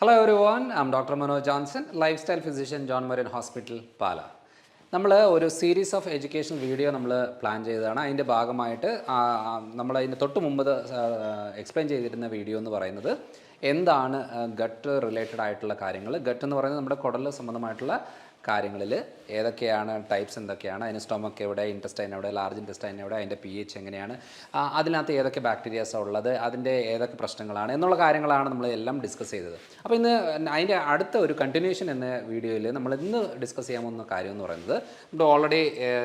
Hello everyone am doctor Manoj Johnson lifestyle physician John Marian hospital Pala നമ്മൾ ഒരു series of education video നമ്മൾ plan ചെയ്തതാണ്. അതിന്റെ ഭാഗമായിട്ട് നമ്മൾ അതിന്റെ തൊട്ട് മുമ്പ് എക്സ്പ്ലെയിൻ ചെയ്തിരുന്ന വീഡിയോ എന്ന് പറയുന്നത് എന്താണ് ഗട്ട് റിലേറ്റഡ് ആയിട്ടുള്ള കാര്യങ്ങൾ ഗട്ട് എന്ന് പറയുന്നത് നമ്മുടെ കുടൽ സംബന്ധമായിട്ടുള്ള കാര്യങ്ങളിൽ ഏതൊക്കെയാണ് ടൈപ്സ് എന്തൊക്കെയാണ്? അതിന് സ്റ്റൊമക്ക് എവിടെ ഇന്റസ്റ്റൈൻ എവിടെ ലാർജ് ഇന്റസ്റ്റൈൻ എവിടെ അതിന്റെ പി എച്ച് എങ്ങനെയാണ് അതിനകത്ത് ഏതൊക്കെ ബാക്ടീരിയാസ് ഉള്ളത് അതിന്റെ ഏതൊക്കെ പ്രശ്നങ്ങളാണ് എന്നുള്ള കാര്യങ്ങളാണ് നമ്മൾ എല്ലാം ഡിസ്കസ് ചെയ്തത്. അപ്പോൾ ഇന്ന് അതിന്റെ അടുത്ത ഒരു കണ്ടിന്യൂഷൻ എന്ന വീഡിയോയിൽ നമ്മൾ ഇന്ന് ഡിസ്കസ് ചെയ്യാൻ പോകുന്ന കാര്യം എന്ന് പറയുന്നത് നമ്മൾ ഓൾറെഡി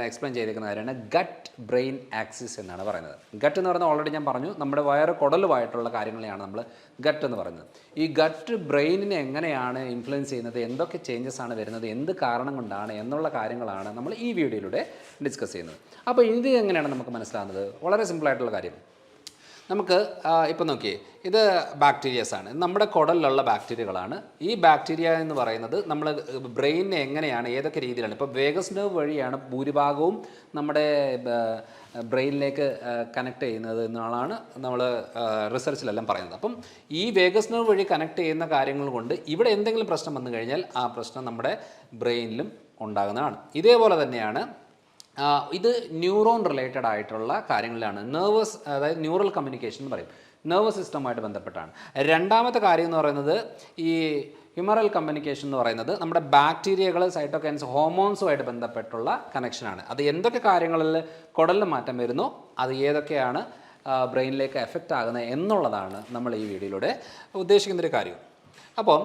എക്സ്പ്ലെയിൻ ചെയ്തിരിക്കുന്ന കാര്യമാണ് ഗട്ട് ബ്രെയിൻ ആക്സിസ് എന്നാണ് പറയുന്നത്. ഗട്ട് എന്ന് പറയുന്നത് ഓൾറെഡി ഞാൻ പറഞ്ഞു. നമ്മുടെ വയറ് കുടലുമായിട്ടുള്ള കാര്യങ്ങളെയാണ് നമ്മൾ ഗട്ട് എന്ന് പറയുന്നത്. ഈ ഗട്ട് ബ്രെയിനിനെ എങ്ങനെയാണ് ഇൻഫ്ലുവൻസ് ചെയ്യുന്നത് എന്തൊക്കെ ചേഞ്ചസ് ആണ് വരുന്നത് എന്ത് കാരണം കൊണ്ടാണ് എന്നുള്ള കാര്യങ്ങളാണ് നമ്മൾ ഈ വീഡിയോയിലൂടെ ഡിസ്കസ് ചെയ്യുന്നത്. അപ്പോൾ ഇത് എങ്ങനെയാണ് നമുക്ക് മനസ്സിലാകുന്നത്? വളരെ സിമ്പിളായിട്ടുള്ള കാര്യം. നമുക്ക് ഇപ്പം നോക്കിയേ ഇത് ബാക്ടീരിയസ് ആണ്. നമ്മുടെ കുടലിലുള്ള ബാക്ടീരിയകളാണ് ഈ ബാക്ടീരിയ എന്ന് പറയുന്നത് നമ്മൾ ബ്രെയിനിനെ എങ്ങനെയാണ് ഏതൊക്കെ രീതിയിലാണ് ഇപ്പോൾ വേഗസ് നെർവ് വഴിയാണ് ഭൂരിഭാഗവും നമ്മുടെ ബ്രെയിനിലേക്ക് കണക്ട് ചെയ്യുന്നത് എന്നുള്ളതാണ് നമ്മൾ റിസർച്ചിലെല്ലാം പറയുന്നത്. അപ്പം ഈ വേഗസ് നെർവ് വഴി കണക്ട് ചെയ്യുന്ന കാര്യങ്ങൾ കൊണ്ട് ഇവിടെ എന്തെങ്കിലും പ്രശ്നം വന്നു കഴിഞ്ഞാൽ ആ പ്രശ്നം നമ്മുടെ ബ്രെയിനിലും ഉണ്ടാകുന്നതാണ്. ഇതേപോലെ തന്നെയാണ് ഇത് ന്യൂറോൺ റിലേറ്റഡ് ആയിട്ടുള്ള കാര്യങ്ങളിലാണ്. നെർവസ് അതായത് ന്യൂറൽ കമ്മ്യൂണിക്കേഷൻ എന്ന് പറയും. നെർവസ് സിസ്റ്റമായിട്ട് ബന്ധപ്പെട്ടാണ്. രണ്ടാമത്തെ കാര്യം എന്ന് പറയുന്നത് ഈ ഹ്യൂമറൽ കമ്മ്യൂണിക്കേഷൻ എന്ന് പറയുന്നത് നമ്മുടെ ബാക്ടീരിയകൾ സൈറ്റോകൈൻസ് ഹോമോൺസുമായിട്ട് ബന്ധപ്പെട്ടുള്ള കണക്ഷനാണ് അത് എന്തൊക്കെ കാര്യങ്ങളിൽ കുടലിൽ മാറ്റം വരുന്നു അത് ഏതൊക്കെയാണ് ബ്രെയിനിലേക്ക് എഫക്റ്റ് ആകുന്നത് എന്നുള്ളതാണ് നമ്മൾ ഈ വീഡിയോയിലൂടെ ഉദ്ദേശിക്കുന്നൊരു കാര്യം. അപ്പം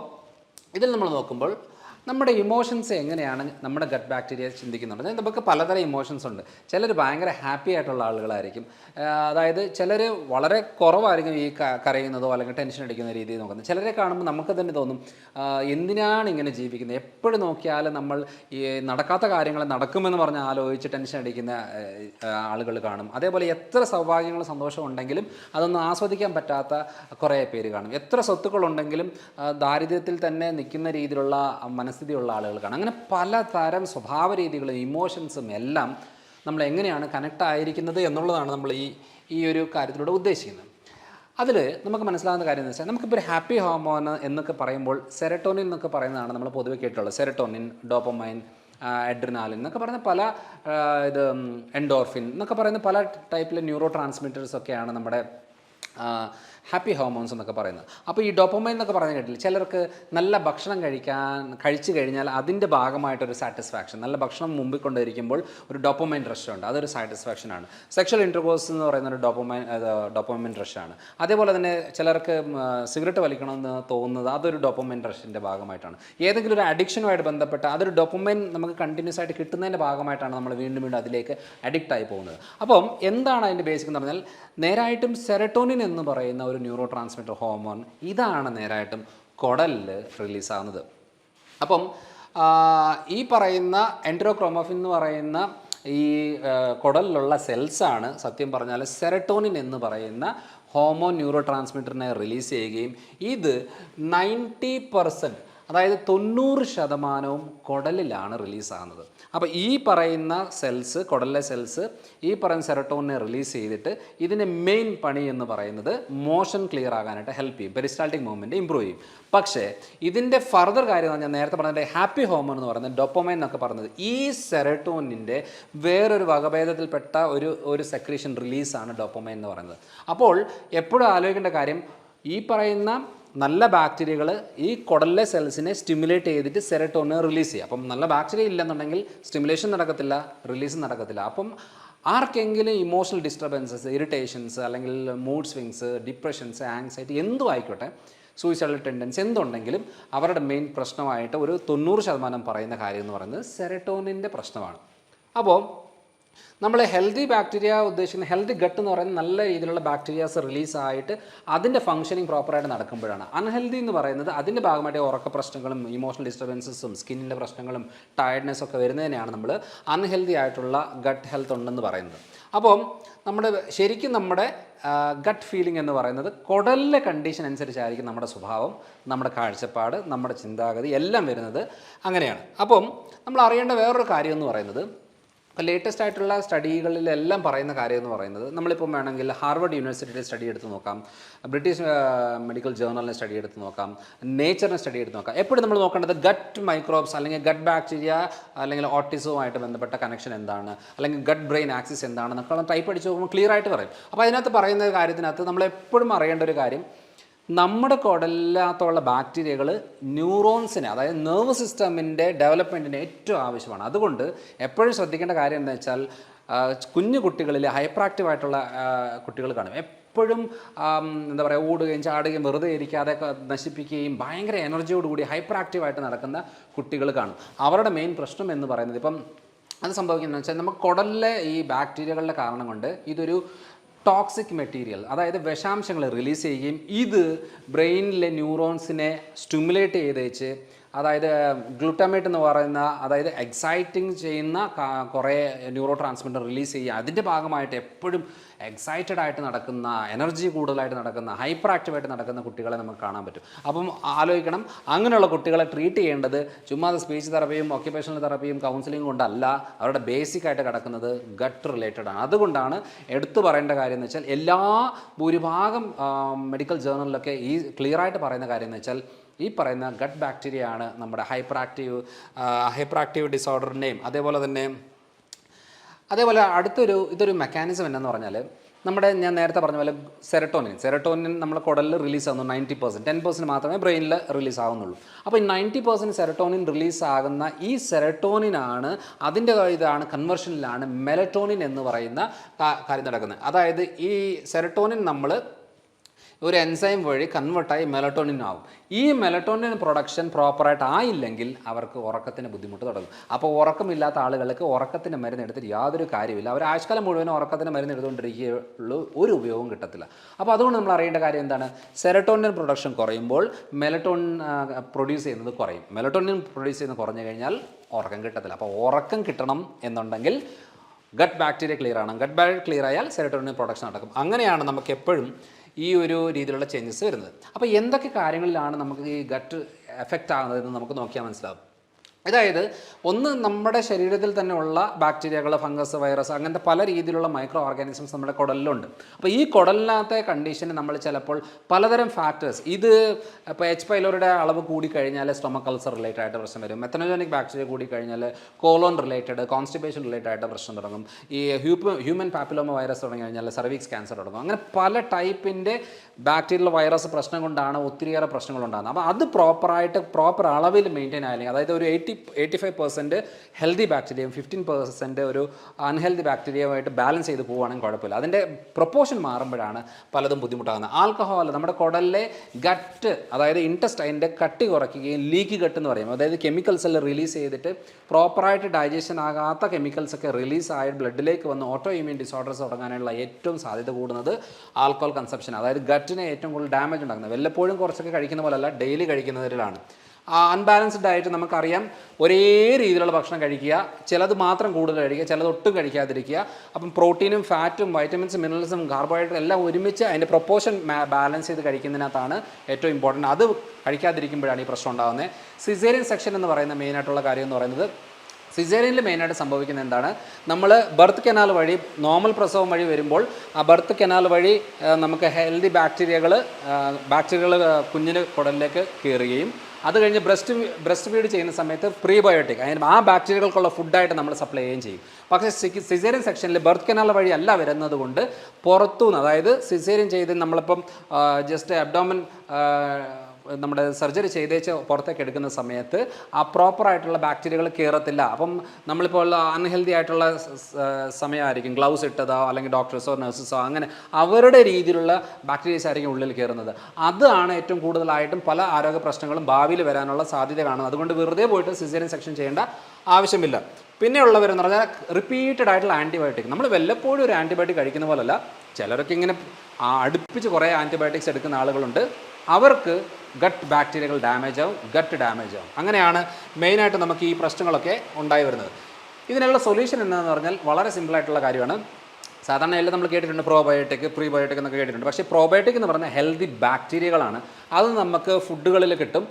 ഇതിൽ നമ്മൾ നോക്കുമ്പോൾ നമ്മുടെ ഇമോഷൻസ് എങ്ങനെയാണ് നമ്മുടെ ഗട്ട് ബാക്ടീരിയ ചിന്തിക്കുന്നുണ്ട് നമുക്ക് പലതരം ഇമോഷൻസ് ഉണ്ട്. ചിലർ ഭയങ്കര ഹാപ്പി ആയിട്ടുള്ള ആളുകളായിരിക്കും. അതായത് ചിലർ വളരെ കുറവായിരിക്കും ഈ കരയുന്നതോ അല്ലെങ്കിൽ ടെൻഷൻ അടിക്കുന്ന രീതിയിൽ നോക്കുന്നത്. ചിലരെ കാണുമ്പോൾ നമുക്ക് തന്നെ തോന്നും എന്തിനാണ് ഇങ്ങനെ ജീവിക്കുന്നത്? എപ്പോഴും നോക്കിയാലും നമ്മൾ ഈ നടക്കാത്ത കാര്യങ്ങൾ നടക്കുമെന്ന് പറഞ്ഞ് ആലോചിച്ച് ടെൻഷൻ അടിക്കുന്ന ആളുകൾ കാണും. അതേപോലെ എത്ര സൗഭാഗ്യങ്ങളും സന്തോഷം ഉണ്ടെങ്കിലും അതൊന്നും ആസ്വദിക്കാൻ പറ്റാത്ത കുറേ പേര് കാണും. എത്ര സ്വത്തുക്കളുണ്ടെങ്കിലും ദാരിദ്ര്യത്തിൽ തന്നെ നിൽക്കുന്ന രീതിയിലുള്ള മനസ്ഥിതിയുള്ള ആളുകൾ കാണും അങ്ങനെ പലതരം സ്വഭാവ രീതികളും ഇമോഷൻസും എല്ലാം നമ്മൾ എങ്ങനെയാണ് കണക്ട് ആയിരിക്കുന്നത് എന്നുള്ളതാണ് നമ്മൾ ഈ ഈ ഒരു കാര്യത്തിലൂടെ ഉദ്ദേശിക്കുന്നത്. അതിൽ നമുക്ക് മനസ്സിലാകുന്ന കാര്യം എന്ന് വെച്ചാൽ നമുക്കിപ്പോൾ ഒരു ഹാപ്പി ഹോർമോൺ എന്നൊക്കെ പറയുമ്പോൾ സെറട്ടോണിൻ എന്നൊക്കെ പറയുന്നതാണ് നമ്മൾ പൊതുവെ കേട്ടുള്ളത് സെറട്ടോണിൻ ഡോപ്പമൈൻ എഡ്രിനാലിൻ എന്നൊക്കെ പറയുന്ന പല ഇത് എൻഡോർഫിൻ എന്നൊക്കെ പറയുന്ന പല ടൈപ്പിലെ ന്യൂറോ ട്രാൻസ്മിറ്റേഴ്സ് ഒക്കെയാണ് നമ്മുടെ ഹാപ്പി ഹോർമോൺസ് എന്നൊക്കെ പറയുന്നത്. അപ്പോൾ ഈ ഡോപ്പമൈൻ എന്നൊക്കെ പറയുന്ന കേട്ടില്ല? ചിലർക്ക് നല്ല ഭക്ഷണം കഴിക്കാൻ കഴിച്ചു കഴിഞ്ഞാൽ അതിന്റെ ഭാഗമായിട്ടൊരു സാറ്റിസ്ഫാക്ഷൻ നല്ല ഭക്ഷണം മുമ്പിൽ കൊണ്ടിരിക്കുമ്പോൾ ഒരു ഡോപ്പമൈൻ റഷ് ഉണ്ട്. അതൊരു സാറ്റിസ്ഫാക്ഷൻ ആണ്. സെക്ഷൽ ഇന്റർകോഴ്സ് എന്ന് പറയുന്ന ഒരു ഡോപ്പമൈൻ ഡോപ്പമൈൻ റഷാണ് അതേപോലെ തന്നെ ചിലർക്ക് സിഗരറ്റ് വലിക്കണമെന്ന് തോന്നുന്നത് അതൊരു ഡോപ്പമൈൻ റഷിന്റെ ഭാഗമായിട്ടാണ്. ഏതെങ്കിലും ഒരു അഡിക്ഷനുമായിട്ട് ബന്ധപ്പെട്ട് അതൊരു ഡോപ്പമൈൻ നമുക്ക് കണ്ടിന്യൂസ് ആയിട്ട് കിട്ടുന്നതിന്റെ ഭാഗമായിട്ടാണ് നമ്മൾ വീണ്ടും വീണ്ടും അതിലേക്ക് അഡിക്റ്റ് ആയി പോകുന്നത്. അപ്പം എന്താണ് അതിന്റെ ബേസിക് എന്ന് പറഞ്ഞാൽ നേരായിട്ടും സെറട്ടോണിൻ എന്ന് പറയുന്ന ഒരു ന്യൂറോ ട്രാൻസ്മിറ്റർ ഹോർമോൺ ഇതാണ് നേരായിട്ടും കുടലിൽ റിലീസാകുന്നത് അപ്പം ഈ പറയുന്ന എൻട്രോക്രോമോഫിൻ എന്ന് പറയുന്ന ഈ കുടലിലുള്ള സെൽസാണ് സത്യം പറഞ്ഞാൽ സെറട്ടോണിൻ എന്ന് പറയുന്ന ഹോമോ ന്യൂറോ ട്രാൻസ്മിറ്ററിനെ റിലീസ് ചെയ്യുകയും ഇത് നയന്റി പെർസെന്റ് അതായത് തൊണ്ണൂറ് ശതമാനവും കുടലിലാണ് റിലീസാകുന്നത്. അപ്പോൾ ഈ പറയുന്ന സെൽസ് കുടലിലെ സെൽസ് ഈ പറയുന്ന സെറട്ടോണിനെ റിലീസ് ചെയ്തിട്ട് ഇതിന്റെ മെയിൻ പണി എന്ന് പറയുന്നത് മോഷൻ ക്ലിയർ ആകാനായിട്ട് ഹെൽപ്പ് ചെയ്യും. പെരിസ്റ്റാൾട്ടിക് മൂവ്മെന്റ് ഇമ്പ്രൂവ് ചെയ്യും. പക്ഷേ ഇതിന്റെ ഫർദർ കാര്യം പറഞ്ഞാൽ നേരത്തെ പറഞ്ഞ ഹാപ്പി ഹോമോൺ എന്ന് പറയുന്നത് ഡൊപ്പോമൈൻ എന്നൊക്കെ പറയുന്നത് ഈ സെറട്ടോണിന്റെ വേറൊരു വകഭേദത്തിൽപ്പെട്ട ഒരു ഒരു സെക്രീഷൻ റിലീസാണ് ഡൊപ്പോമൈൻ എന്ന് പറയുന്നത്. അപ്പോൾ എപ്പോഴും ആലോചിക്കേണ്ട കാര്യം ഈ പറയുന്ന നല്ല ബാക്ടീരിയകൾ ഈ കുടലിലെ സെൽസിനെ സ്റ്റിമുലേറ്റ് ചെയ്തിട്ട് സെറട്ടോണിനെ റിലീസ് ചെയ്യുക. അപ്പം നല്ല ബാക്ടീരിയ ഇല്ലെന്നുണ്ടെങ്കിൽ സ്റ്റിമുലേഷൻ നടക്കത്തില്ല റിലീസ് നടക്കത്തില്ല. അപ്പം ആർക്കെങ്കിലും ഇമോഷണൽ ഡിസ്റ്റർബൻസസ് ഇറിറ്റേഷൻസ് അല്ലെങ്കിൽ മൂഡ് സ്വിങ്സ് ഡിപ്രഷൻസ് ആങ്സൈറ്റി എന്തും ആയിക്കോട്ടെ സൂയിസൈഡൽ ടെൻഡൻസ് എന്തുണ്ടെങ്കിലും അവരുടെ മെയിൻ പ്രശ്നമായിട്ട് ഒരു തൊണ്ണൂറ് ശതമാനം പറയുന്ന കാര്യം എന്ന് പറയുന്നത് സെറട്ടോണിന്റെ പ്രശ്നമാണ്. അപ്പോൾ നമ്മൾ ഹെൽത്തി ബാക്ടീരിയ ഉദ്ദേശിക്കുന്ന ഹെൽത്തി ഗട്ട് എന്ന് പറയുന്നത് നല്ല രീതിയിലുള്ള ബാക്ടീരിയാസ് റിലീസായിട്ട് അതിന്റെ ഫംഗ്ഷനിങ് പ്രോപ്പറായിട്ട് നടക്കുമ്പോഴാണ്. അൺഹെൽത്തി എന്ന് പറയുന്നത് അതിന്റെ ഭാഗമായിട്ട് ഉറക്ക പ്രശ്നങ്ങളും ഇമോഷണൽ ഡിസ്റ്റർബൻസസും സ്കിന്നിന്റെ പ്രശ്നങ്ങളും ടയർഡ്നെസ് ഒക്കെ വരുന്നതിനെയാണ് നമ്മൾ അൺഹെൽത്തി ആയിട്ടുള്ള ഗട്ട് ഹെൽത്ത് ഉണ്ടെന്ന് പറയുന്നത്. അപ്പം നമ്മുടെ ശരിക്കും നമ്മുടെ ഗട്ട് ഫീലിംഗ് എന്ന് പറയുന്നത് കുടലിലെ കണ്ടീഷൻ അനുസരിച്ചായിരിക്കും നമ്മുടെ സ്വഭാവം നമ്മുടെ കാഴ്ചപ്പാട് നമ്മുടെ ചിന്താഗതി എല്ലാം വരുന്നത് അങ്ങനെയാണ്. അപ്പം നമ്മൾ അറിയേണ്ട വേറൊരു കാര്യം എന്ന് പറയുന്നത് ലേറ്റസ്റ്റ് ആയിട്ടുള്ള സ്റ്റഡികളിലെല്ലാം പറയുന്ന കാര്യം എന്ന് പറയുന്നത് നമ്മളിപ്പം വേണമെങ്കിൽ ഹാർവർഡ് യൂണിവേഴ്സിറ്റിയുടെ സ്റ്റഡി എടുത്ത് നോക്കാം ബ്രിട്ടീഷ് മെഡിക്കൽ ജേർണലിനെ സ്റ്റഡി എടുത്ത് നോക്കാം നേച്ചറിനെ സ്റ്റഡി എടുത്ത് നോക്കാം. എപ്പോഴും നമ്മൾ നോക്കേണ്ടത് ഗട്ട് മൈക്രോബ്സ് അല്ലെങ്കിൽ ഗട്ട് ബാക്ടീരിയ അല്ലെങ്കിൽ ഓട്ടിസവുമായിട്ട് ബന്ധപ്പെട്ട കണക്ഷൻ എന്താണ് അല്ലെങ്കിൽ ഗട്ട് ബ്രെയിൻ ആക്സിസ് എന്താണ് എന്നൊക്കെ ടൈപ്പ് അടിച്ച് നോക്കുമ്പോൾ ക്ലിയർ ആയിട്ട് പറയും. അപ്പോൾ അതിനകത്ത് പറയുന്ന കാര്യത്തിനകത്ത് നമ്മൾ എപ്പോഴും അറിയേണ്ട ഒരു കാര്യം നമ്മുടെ കുടലിനകത്തുള്ള ബാക്ടീരിയകൾ ന്യൂറോൺസിന് അതായത് നെർവ് സിസ്റ്റമിന്റെ ഡെവലപ്മെന്റിന് ഏറ്റവും ആവശ്യമാണ്. അതുകൊണ്ട് എപ്പോഴും ശ്രദ്ധിക്കേണ്ട കാര്യം എന്താ വെച്ചാൽ കുഞ്ഞു കുട്ടികളിൽ ഹൈപ്പർ ആക്റ്റീവ് ആയിട്ടുള്ള കുട്ടികൾ കാണും. എപ്പോഴും എന്താ പറയുക ഓടുകയും ചാടുകയും വെറുതെ ഇരിക്കാതെ നശിപ്പിക്കുകയും ഭയങ്കര എനർജിയോടുകൂടി ഹൈപ്പർ ആക്റ്റീവായിട്ട് നടക്കുന്ന കുട്ടികൾ കാണും. അവരുടെ മെയിൻ പ്രശ്നം എന്ന് പറയുന്നത് ഇപ്പം അത് സംഭവിക്കുന്നത് വെച്ചാൽ നമുക്ക് കുടലിലെ ഈ ബാക്ടീരിയകളുടെ കാരണം കൊണ്ട് ഇതൊരു ടോക്സിക് മെറ്റീരിയൽ അതായത് വിഷാംശങ്ങൾ റിലീസ് ചെയ്യുകയും ഇത് ബ്രെയിനിലെ ന്യൂറോൺസിനെ സ്റ്റിമുലേറ്റ് ചെയ്തേച്ച് അതായത് ഗ്ലൂട്ടമേറ്റ് എന്ന് പറയുന്ന അതായത് എക്സൈറ്റിംഗ് ചെയ്യുന്ന കുറേ ന്യൂറോ ട്രാൻസ്മിറ്റർ റിലീസ് ചെയ്യുക. അതിന്റെ ഭാഗമായിട്ട് എപ്പോഴും എക്സൈറ്റഡ് ആയിട്ട് നടക്കുന്ന എനർജി കൂടുതലായിട്ട് നടക്കുന്ന ഹൈപ്പർ ആക്റ്റീവായിട്ട് നടക്കുന്ന കുട്ടികളെ നമുക്ക് കാണാൻ പറ്റും. അപ്പം ആലോചിക്കണം. അങ്ങനെയുള്ള കുട്ടികളെ ട്രീറ്റ് ചെയ്യേണ്ടത് ചുമ്മാ സ്പീച്ച് തെറപ്പിയും ഓക്യുപേഷണൽ തെറപ്പിയും കൗൺസിലിംഗ് കൊണ്ടല്ല. അവരുടെ ബേസിക് ആയിട്ട് കിടക്കുന്നത് ഗട്ട് റിലേറ്റഡ് ആണ്. അതുകൊണ്ടാണ് എടുത്തു പറയേണ്ട കാര്യം എന്ന് വെച്ചാൽ എല്ലാ ഭൂരിഭാഗം മെഡിക്കൽ ജേർണലിലൊക്കെ ഈ ക്ലിയർ ആയിട്ട് പറയുന്ന കാര്യം എന്ന് വെച്ചാൽ ഈ പറയുന്ന ഗട്ട് ബാക്ടീരിയ ആണ് നമ്മുടെ ഹൈപ്പർ ആക്റ്റീവ് ഹൈപ്പർ ആക്റ്റീവ് ഡിസോർഡറിന്റെയും അതേപോലെ തന്നെ അതേപോലെ അടുത്തൊരു ഇതൊരു മെക്കാനിസം എന്നു പറഞ്ഞാൽ നമ്മുടെ ഞാൻ നേരത്തെ പറഞ്ഞ പോലെ സെറട്ടോണിൻ സെറട്ടോണിൻ നമ്മുടെ കുടലിൽ റിലീസ് ആകുന്നു നയന്റി പെർസെന്റ് ടെൻ പെർസെന്റ് മാത്രമേ ബ്രെയിനിൽ റിലീസ് ആകുന്നുള്ളൂ അപ്പോൾ ഈ നയന്റി പെർസെന്റ് സെറട്ടോണിൻ റിലീസ് ആകുന്ന ഈ സെറട്ടോണിനാണ് അതിന്റെ ഇതാണ് കൺവെർഷനിലാണ് മെലറ്റോണിൻ എന്ന് പറയുന്ന കാര്യം നടക്കുന്നത്. അതായത് ഈ സെറട്ടോണിൻ നമ്മൾ ഒരു എൻസൈം വഴി കൺവേർട്ടായി മെലട്ടോണിൻ ആവും. ഈ മെലട്ടോണിൻ പ്രൊഡക്ഷൻ പ്രോപ്പറായിട്ട് ആയില്ലെങ്കിൽ അവർക്ക് ഉറക്കത്തിന് ബുദ്ധിമുട്ട് തുടങ്ങും. അപ്പോൾ ഉറക്കമില്ലാത്ത ആളുകൾക്ക് ഉറക്കത്തിന് മരുന്ന് എടുത്തിട്ട് യാതൊരു കാര്യമില്ല അവർ ആഴ്ചക്കാലം മുഴുവൻ ഉറക്കത്തിന് മരുന്ന് എടുത്തുകൊണ്ടിരിക്കുകയുള്ളൂ ഒരു ഉപയോഗവും കിട്ടത്തില്ല. അപ്പോൾ അതുകൊണ്ട് നമ്മൾ അറിയേണ്ട കാര്യം എന്താണ്? സെറട്ടോണിൻ പ്രൊഡക്ഷൻ കുറയുമ്പോൾ മെലട്ടോൺ പ്രൊഡ്യൂസ് ചെയ്യുന്നത് കുറയും. മെലട്ടോണിൻ പ്രൊഡ്യൂസ് ചെയ്യുന്നത് കുറഞ്ഞു കഴിഞ്ഞാൽ ഉറക്കം കിട്ടത്തില്ല. അപ്പോൾ ഉറക്കം കിട്ടണം എന്നുണ്ടെങ്കിൽ ഗട്ട് ബാക്ടീരിയ ക്ലിയർ ആണ്. ഗട്ട് ബാക്ടീരിയ ക്ലിയർ ആയാൽ സെറട്ടോണിൻ പ്രൊഡക്ഷൻ നടക്കും. അങ്ങനെയാണ് നമുക്ക് എപ്പോഴും ഈ ഒരു രീതിയിലുള്ള ചേഞ്ചസ് വരുന്നത്. അപ്പോൾ എന്തൊക്കെ കാര്യങ്ങളിലാണ് നമുക്ക് ഈ ഗട്ട് എഫക്റ്റ് ആകുന്നതെന്ന് നമുക്ക് നോക്കിയാൽ മനസ്സിലാവും. അതായത് ഒന്ന് നമ്മുടെ ശരീരത്തിൽ തന്നെ ഉള്ള ബാക്ടീരിയകൾ ഫംഗസ് വൈറസ് അങ്ങനത്തെ പല രീതിയിലുള്ള മൈക്രോ ഓർഗാനിസംസ് നമ്മുടെ കുടലിലുണ്ട്. അപ്പോൾ ഈ കുടലിനകത്തെ കണ്ടീഷന് നമ്മൾ ചിലപ്പോൾ പലതരം ഫാക്ടേഴ്സ് ഇത് ഇപ്പോൾ എച്ച് പൈലോറിയുടെ അളവ് കൂടിക്കഴിഞ്ഞാൽ സ്റ്റൊമക് അൾസർ റിലേറ്റഡ് ആയിട്ട് പ്രശ്നം വരും. മെത്തനോജനിക് ബാക്ടീരിയ കൂടിക്കഴിഞ്ഞാൽ കോളോൺ റിലേറ്റഡ് കോൺസ്റ്റിപ്പേഷൻ റിലേറ്റഡ് ആയിട്ട് പ്രശ്നം തുടങ്ങും. ഈ ഹ്യൂപ്പ ഹ്യൂമൻ പാപ്പിലോമ വൈറസ് തുടങ്ങി കഴിഞ്ഞാൽ സർവീക്സ് ക്യാൻസർ തുടങ്ങും. അങ്ങനെ പല ടൈപ്പിന്റെ ബാക്ടീരിയൽ വൈറസ് പ്രശ്നം കൊണ്ടാണ് ഒത്തിരിയേറെ പ്രശ്നങ്ങളുണ്ടാകുന്നത് അപ്പോൾ അത് പ്രോപ്പറായിട്ട് പ്രോപ്പർ അളവിൽ മെയിന്റെയിൻ ആയില്ലെങ്കിൽ അതായത് ഒരു eighty eighty eighty five percent healthy ബാക്ടീരിയയും fifteen percent ഒരു അൺഹെൽത്തി ബാക്ടീരിയയുമായിട്ട് ബാലൻസ് ചെയ്ത് പോവുകയാണെങ്കിൽ കുഴപ്പമില്ല. അതിന്റെ പ്രൊപ്പോർഷൻ മാറുമ്പോഴാണ് പലതും ബുദ്ധിമുട്ടാകുന്നത്. ആൽക്കഹോൾ നമ്മുടെ കുടലിലെ ഗട്ട് അതായത് ഇന്റസ്റ്റൈന്റെ കട്ടി കുറയ്ക്കുകയും ലീക്ക് ഗട്ട് എന്ന് പറയും. അതായത് കെമിക്കൽസ് എല്ലാം റിലീസ് ചെയ്തിട്ട് പ്രോപ്പറായിട്ട് ഡൈജഷൻ ആകാത്ത കെമിക്കൽസ് ഒക്കെ റിലീസ് ആയി ബ്ലഡിലേക്ക് വന്ന് ഓട്ടോ ഇമ്യൂൺ ഡിസോർഡേഴ്സ് തുടങ്ങാനുള്ള ഏറ്റവും സാധ്യത കൂടുന്നത് ആൽക്കഹോൾ കൺസപ്ഷൻ അതായത് ഗട്ടിനെ ഏറ്റവും കൂടുതൽ ഡാമേജ് ഉണ്ടാക്കുന്നത്. വല്ലപ്പോഴും കുറച്ചൊക്കെ കഴിക്കുന്ന പോലല്ല ഡെയിലി കഴിക്കുന്നതിലാണ്. അൺബാലൻസ്ഡ് ആയിട്ട് നമുക്കറിയാം ഒരേ രീതിയിലുള്ള ഭക്ഷണം കഴിക്കുക ചിലത് മാത്രം കൂടുതൽ കഴിക്കുക ചിലത് ഒട്ടും കഴിക്കാതിരിക്കുക. അപ്പം പ്രോട്ടീനും ഫാറ്റും വൈറ്റമിൻസും മിനറൽസും കാർബോഹൈഡ്രേറ്റ് എല്ലാം ഒരുമിച്ച് അതിന്റെ പ്രൊപ്പോർഷൻ ബാലൻസ് ചെയ്ത് കഴിക്കുന്നതിനകത്താണ് ഏറ്റവും ഇമ്പോർട്ടന്റ് അത് കഴിക്കാതിരിക്കുമ്പോഴാണ് ഈ പ്രശ്നം ഉണ്ടാകുന്നത്. സിസേറിയൻ സെക്ഷൻ എന്ന് പറയുന്ന മെയിനായിട്ടുള്ള കാര്യം എന്ന് പറയുന്നത് സിസേറിയനിൽ മെയിനായിട്ട് സംഭവിക്കുന്നത് എന്താണ്? നമ്മൾ ബർത്ത് കനാൽ വഴി നോർമൽ പ്രസവം വഴി വരുമ്പോൾ ആ ബർത്ത് കനാൽ വഴി നമുക്ക് ഹെൽത്തി ബാക്ടീരിയകൾ ബാക്ടീരിയകൾ കുഞ്ഞിന് കുടലിലേക്ക് കയറുകയും അത് കഴിഞ്ഞ് ബ്രസ്റ്റ് ബ്രസ്റ്റ് ഫീഡ് ചെയ്യുന്ന സമയത്ത് പ്രീബയോട്ടിക് അതിന് ആ ബാക്ടീരിയകൾക്കുള്ള ഫുഡായിട്ട് നമ്മൾ സപ്ലൈ ചെയ്യുകയും ചെയ്യും. പക്ഷേ സിസേറിയൻ സെക്ഷനിൽ ബർത്ത് കനാൽ വഴി അല്ല വരുന്നത് കൊണ്ട് പുറത്തുനിന്ന് അതായത് സിസേറിയൻ ചെയ്ത് നമ്മളിപ്പം ജസ്റ്റ് അബ്ഡോമൻ നമ്മുടെ സർജറി ചെയ്തേച്ച് പുറത്തേക്ക് എടുക്കുന്ന സമയത്ത് ആ പ്രോപ്പറായിട്ടുള്ള ബാക്ടീരിയകൾ കയറത്തില്ല അപ്പം നമ്മളിപ്പോൾ അൺഹെൽതി ആയിട്ടുള്ള സമയമായിരിക്കും. ഗ്ലൗസ് ഇട്ടതോ അല്ലെങ്കിൽ ഡോക്ടേഴ്സോ നഴ്സസോ അങ്ങനെ അവരുടെ രീതിയിലുള്ള ബാക്ടീരിയസ് ആയിരിക്കും ഉള്ളിൽ കയറുന്നത് അതാണ് ഏറ്റവും കൂടുതലായിട്ടും പല ആരോഗ്യ പ്രശ്നങ്ങളും ഭാവിയിൽ വരാനുള്ള സാധ്യത കാണുന്നത്. അതുകൊണ്ട് വെറുതെ പോയിട്ട് സിസേറിയൻ സെക്ഷൻ ചെയ്യേണ്ട ആവശ്യമില്ല. പിന്നെയുള്ളവരെന്ന് പറഞ്ഞാൽ റിപ്പീറ്റഡ് ആയിട്ടുള്ള ആന്റിബയോട്ടിക് നമ്മൾ വല്ലപ്പോഴും ഒരു ആന്റിബയോട്ടിക് കഴിക്കുന്ന പോലല്ല. ചിലരൊക്കെ ഇങ്ങനെ അടുപ്പിച്ച് കുറേ ആന്റിബയോട്ടിക്സ് എടുക്കുന്ന ആളുകളുണ്ട്. അവർക്ക് ഗട്ട് ബാക്ടീരിയകൾ ഡാമേജ് ആവും ഗട്ട് ഡാമേജ് ആവും. അങ്ങനെയാണ് മെയിനായിട്ട് നമുക്ക് ഈ പ്രശ്നങ്ങളൊക്കെ ഉണ്ടായി വരുന്നത്. ഇതിനുള്ള സൊല്യൂഷൻ എന്താണെന്ന് പറഞ്ഞാൽ വളരെ സിമ്പിളായിട്ടുള്ള കാര്യമാണ്. സാധാരണ എല്ലാം നമ്മൾ കേട്ടിട്ടുണ്ട് പ്രോബയോട്ടിക് പ്രീബയോട്ടിക് എന്നൊക്കെ കേട്ടിട്ടുണ്ട്. പക്ഷേ പ്രോബയോട്ടിക് എന്ന് പറഞ്ഞാൽ ഹെൽത്തി ബാക്ടീരിയകളാണ് അത് നമുക്ക് ഫുഡുകളിൽ കിട്ടും.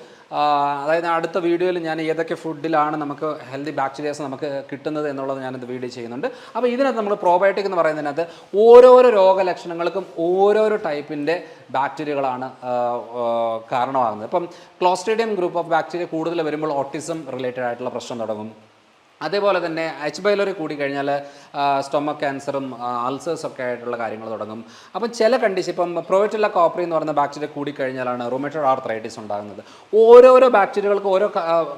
അതായത് അടുത്ത വീഡിയോയിൽ ഞാൻ ഏതൊക്കെ ഫുഡിലാണ് നമുക്ക് ഹെൽത്തി ബാക്ടീരിയാസ് നമുക്ക് കിട്ടുന്നത് എന്നുള്ളത് ഞാനിത് വീഡിയോ ചെയ്യുന്നുണ്ട്. അപ്പോൾ ഇതിനകത്ത് നമ്മൾ പ്രോബയോട്ടിക് എന്ന് പറയുന്നതിനകത്ത് ഓരോരോ രോഗലക്ഷണങ്ങൾക്കും ഓരോരോ ടൈപ്പിന്റെ ബാക്ടീരിയകളാണ് കാരണമാകുന്നത്. ഇപ്പം ക്ലോസ്ട്രീഡിയം ഗ്രൂപ്പ് ഓഫ് ബാക്ടീരിയ കൂടുതൽ വരുമ്പോൾ ഓട്ടിസം റിലേറ്റഡ് ആയിട്ടുള്ള പ്രശ്നം തുടങ്ങും. അതേപോലെ തന്നെ എച്ച് ബൈലറി കൂടി കഴിഞ്ഞാൽ സ്റ്റൊമക് ക്യാൻസറും അൾസേഴ്സ് ഒക്കെ ആയിട്ടുള്ള കാര്യങ്ങൾ തുടങ്ങും. അപ്പം ചില കണ്ടീഷൻ ഇപ്പം പ്രൊവറ്റില്ല കോപ്പറി എന്ന് പറയുന്ന ബാക്ടീരിയ കൂടി കഴിഞ്ഞാലാണ് റൊമറ്റോഡ് ആർത്രൈറ്റിസ് ഉണ്ടാകുന്നത്. ഓരോരോ ബാക്ടീരിയകൾക്ക് ഓരോ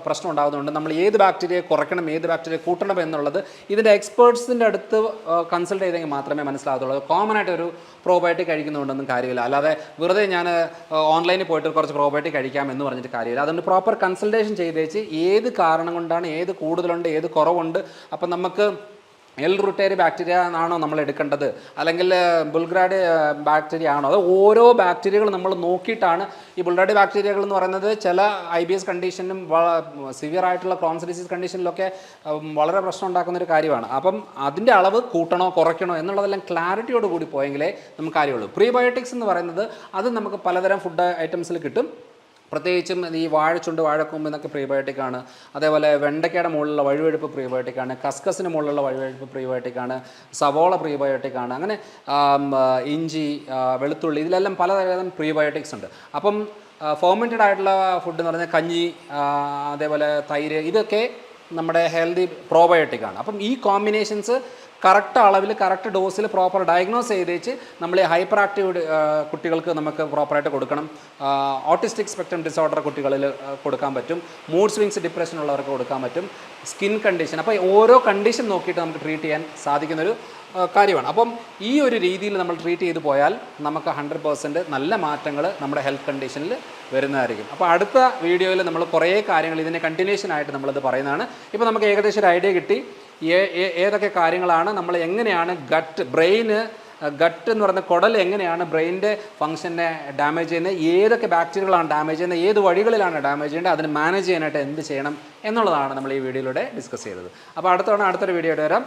പ്രശ്നം ഉണ്ടാകുന്നതുകൊണ്ട് നമ്മൾ ഏത് ബാക്ടീരിയയെ കുറയ്ക്കണം ഏത് ബാക്ടീരിയ കൂട്ടണം എന്നുള്ളത് ഇതിന്റെ എക്സ്പേർട്സിന്റെ അടുത്ത് കൺസൾട്ട് ചെയ്തെങ്കിൽ മാത്രമേ മനസ്സിലാകത്തുള്ളൂ. കോമൺ ആയിട്ട് ഒരു പ്രോബയോട്ടിക് കഴിക്കുന്നുണ്ടെന്നും കാര്യമില്ല. അല്ലാതെ വെറുതെ ഞാൻ ഓൺലൈനിൽ പോയിട്ട് കുറച്ച് പ്രോബയോട്ടിക് കഴിക്കാം എന്ന് പറഞ്ഞിട്ട് കാര്യമില്ല. അതുകൊണ്ട് പ്രോപ്പർ കൺസൾട്ടേഷൻ ചെയ്തേച്ച് ഏത് കാരണം കൊണ്ടാണ് ഏത് കൂടുതലുണ്ട് ഏത് കുറവുണ്ട്. അപ്പം നമുക്ക് എൽ റുട്ടേരി ബാക്ടീരിയ എന്നാണോ നമ്മൾ എടുക്കേണ്ടത്? അല്ലെങ്കിൽ ബുൾഗ്രാഡ് ബാക്ടീരിയ ആണോ? അത് ഓരോ ബാക്ടീരിയകൾ നമ്മൾ നോക്കിയിട്ടാണ് ഈ ബുൾഗ്രാഡ് ബാക്ടീരിയകൾ എന്ന് പറയുന്നത് ചില ഐ ബി എസ് കണ്ടീഷനും സിവിയർ ആയിട്ടുള്ള ക്രോൺസ് ഡിസീസ് കണ്ടീഷനിലൊക്കെ വളരെ പ്രശ്നം ഉണ്ടാക്കുന്ന ഒരു കാര്യമാണ്. അപ്പം അതിന്റെ അളവ് കൂട്ടണോ കുറയ്ക്കണോ എന്നുള്ളതെല്ലാം ക്ലാരിറ്റിയോട് കൂടി പോയെങ്കിലേ നമുക്ക് കാര്യമുള്ളൂ. പ്രീബയോട്ടിക്സ് എന്ന് പറയുന്നത് അത് നമുക്ക് പലതരം ഫുഡ് ഐറ്റംസിൽ കിട്ടും. പ്രത്യേകിച്ചും ഈ വാഴച്ചുണ്ട് വാഴക്കൊമ്പ് എന്നൊക്കെ പ്രീബയോട്ടിക്കാണ്. അതേപോലെ വെണ്ടയ്ക്കയുടെ മുകളിലുള്ള വഴുവഴുപ്പ് പ്രീബയോട്ടിക്കാണ്. കസ്കസിന് മുകളിലുള്ള വഴുവഴുപ്പ് പ്രീബയോട്ടിക്കാണ്. സവോള പ്രീബയോട്ടിക്കാണ്. അങ്ങനെ ഇഞ്ചി വെളുത്തുള്ളി ഇതിലെല്ലാം പലതരം പ്രീബയോട്ടിക്സ് ഉണ്ട്. അപ്പം ഫോമന്റഡ് ആയിട്ടുള്ള ഫുഡ് എന്ന് പറഞ്ഞാൽ കഞ്ഞി അതേപോലെ തൈര് ഇതൊക്കെ നമ്മുടെ ഹെൽത്തി പ്രോബയോട്ടിക് ആണ്. അപ്പം ഈ കോമ്പിനേഷൻസ് കറക്റ്റ് അളവിൽ കറക്റ്റ് ഡോസിൽ പ്രോപ്പർ ഡയഗ്നോസ് ചെയ്തേച്ച് നമ്മൾ ഈ ഹൈപ്പർ ആക്റ്റീവ് കുട്ടികൾക്ക് നമുക്ക് പ്രോപ്പറായിട്ട് കൊടുക്കണം. ഓട്ടിസ്റ്റിക് സ്പെക്ട്രം ഡിസോർഡർ കുട്ടികളിൽ കൊടുക്കാൻ പറ്റും. മൂഡ് സ്വിങ്സ് ഡിപ്രഷൻ ഉള്ളവർക്ക് കൊടുക്കാൻ പറ്റും. സ്കിൻ കണ്ടീഷൻ അപ്പോൾ ഓരോ കണ്ടീഷൻ നോക്കിയിട്ട് നമുക്ക് ട്രീറ്റ് ചെയ്യാൻ സാധിക്കുന്നൊരു കാര്യമാണ്. അപ്പം ഈ ഒരു രീതിയിൽ നമ്മൾ ട്രീറ്റ് ചെയ്ത് പോയാൽ നമുക്ക് ഹൺഡ്രഡ് പേഴ്സന്റ് നല്ല മാറ്റങ്ങൾ നമ്മുടെ ഹെൽത്ത് കണ്ടീഷനിൽ വരുന്നതായിരിക്കും. അപ്പോൾ അടുത്ത വീഡിയോയിൽ നമ്മൾ കുറേ കാര്യങ്ങൾ ഇതിന്റെ കണ്ടിന്യൂഷൻ ആയിട്ട് നമ്മളിത് പറയുന്നതാണ്. ഇപ്പോൾ നമുക്ക് ഏകദേശം ഒരു ഐഡിയ കിട്ടി. ഏതൊക്കെ കാര്യങ്ങളാണ്? നമ്മൾ എങ്ങനെയാണ് ഗട്ട് ബ്രെയിന് ഗട്ട് എന്ന് പറയുന്ന കുടൽ എങ്ങനെയാണ് ബ്രെയിനിന്റെ ഫംഗ്ഷനെ ഡാമേജ് ചെയ്യുന്നത്? ഏതൊക്കെ ബാക്ടീരിയകളാണ് ഡാമേജ് ചെയ്യുന്നത്? ഏത് വഴികളിലാണ് ഡാമേജ് ചെയ്യേണ്ടത്? അതിന് മാനേജ് ചെയ്യാനായിട്ട് എന്ത് ചെയ്യണം എന്നുള്ളതാണ് നമ്മൾ ഈ വീഡിയോയിലൂടെ ഡിസ്കസ് ചെയ്തത്. അപ്പോൾ അടുത്തവണ അടുത്തൊരു വീഡിയോ വരാം.